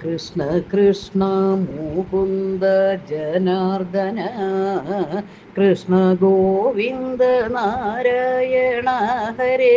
കൃഷ്ണ കൃഷ്ണ മുകുന്ദ ജനാർദന കൃഷ്ണ ഗോവിന്ദ നാരായണ ഹരേ.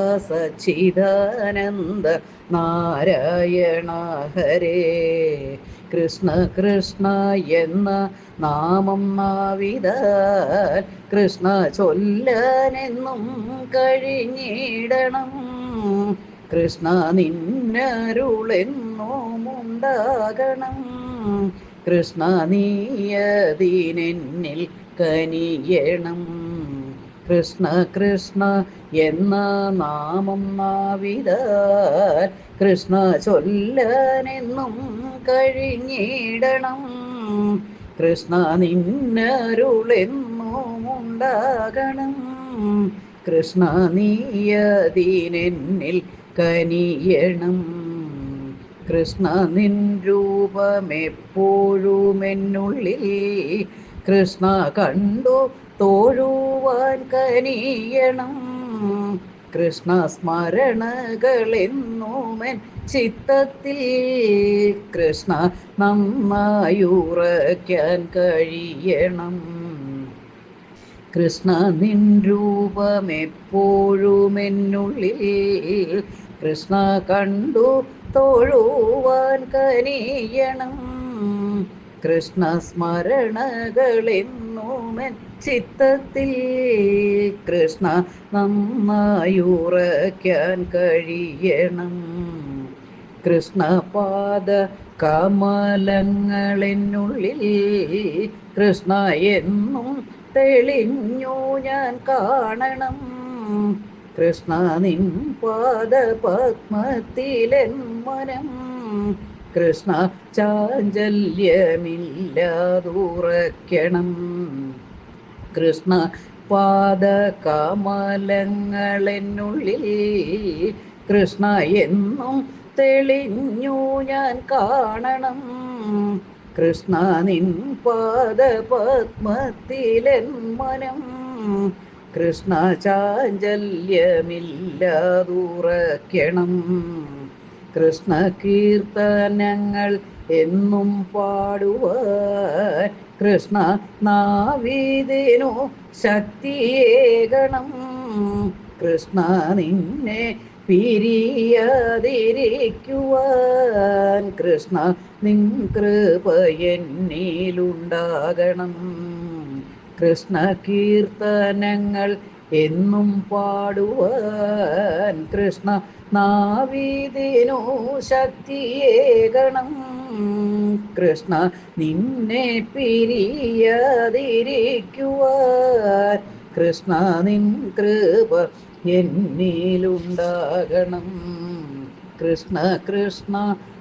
സച്ചിദാനന്ദ നാരായണ ഹരേ. കൃഷ്ണ കൃഷ്ണ എന്ന നാമം നാവിത കൃഷ്ണ ചൊല്ലാനെന്നും കഴിഞ്ഞിടണം. കൃഷ്ണ നിന്നരുളെന്നും ഉണ്ടാകണം കൃഷ്ണ നീയതിനെന്നിൽ കനിയണം. കൃഷ്ണ കൃഷ്ണ എന്ന നാമം നാവിത കൃഷ്ണ ചൊല്ലനെന്നും കഴിഞ്ഞിടണം. കൃഷ്ണ നിന്നരുളെന്നും ഉണ്ടാകണം കൃഷ്ണ നീയതിനെന്നിൽ കനിയണം. കൃഷ്ണ നിൻ രൂപമെപ്പോഴുമെന്നുള്ളിൽ കൃഷ്ണ കണ്ടു തോഴുവാൻ കനിയണം. കൃഷ്ണ സ്മരണകളെന്നുമൻ ചിത്തത്തിൽ കൃഷ്ണ നന്നായുറയ്ക്കാൻ കഴിയണം. കൃഷ്ണ നിൻ രൂപമെപ്പോഴും എന്നുള്ളിൽ കൃഷ്ണ കണ്ടു തോഴുവാൻ കനിയണം. കൃഷ്ണ സ്മരണകളെന്നുമൻ ചിത്തത്തിൽ കൃഷ്ണ നന്നായുറയ്ക്കാൻ കഴിയണം. കൃഷ്ണപാദ കമലങ്ങളെന്നുള്ളിൽ കൃഷ്ണ എന്നും തെളിഞ്ഞു ഞാൻ കാണണം. കൃഷ്ണ നിൻ പാദ പത്മത്തിലെൻ മനം കൃഷ്ണ ചാഞ്ചല്യമില്ലാതുറയ്ക്കണം. കൃഷ്ണ പാദ കമലങ്ങളെന്നുള്ളിൽ കൃഷ്ണ എന്നും തെളിഞ്ഞു ഞാൻ കാണണം. കൃഷ്ണ നിൻ പാദ പത്മത്തിലെൻ മനം. കൃഷ്ണ ചാഞ്ചല്യമില്ലാതുറയ്ക്കണം. കൃഷ്ണ കീർത്തനങ്ങൾ എന്നും പാടുവാൻ കൃഷ്ണ നാവീതേനു ശക്തിയേകണം. കൃഷ്ണ നിന്നെ പിരിയാതിരിക്കുവാൻ കൃഷ്ണ നിൻ കൃപ എന്നിലുണ്ടാകണം. കൃഷ്ണ കീർത്തനങ്ങൾ എന്നും പാടുവാൻ കൃഷ്ണ നാവിതിനു ശക്തിയേകണം കൃഷ്ണ നിന്നെ പിരിയാതിരിക്കുവാൻ കൃഷ്ണ നിൻ കൃപ എന്നിലുണ്ടാകണം. കൃഷ്ണ കൃഷ്ണ